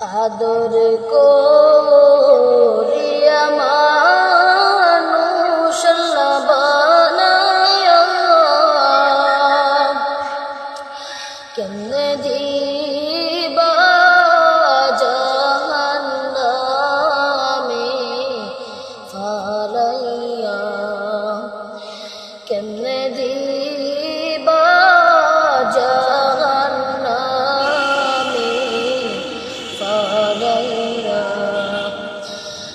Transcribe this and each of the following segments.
আদর করিয়া মানুষ বানায় কেমনে দিয়ে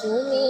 তুমি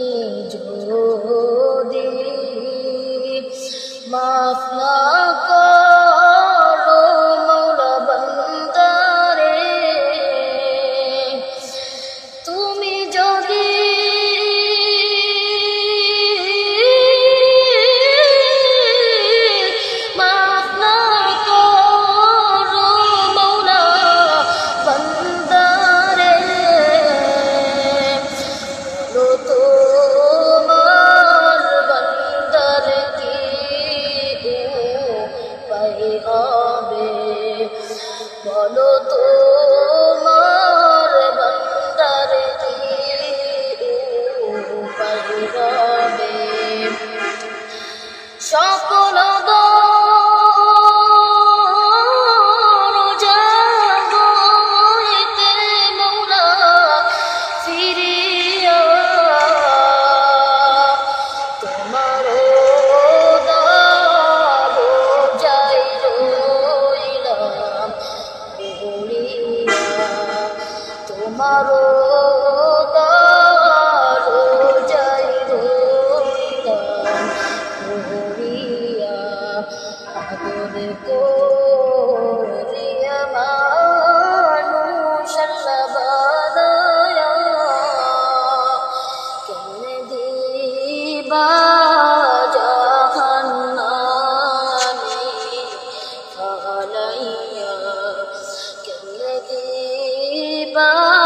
বলো তো। মারো তারো যাই রোহিয়া আদর করিয়া মানুষ বাদায়া কেমনে দিবা Bye.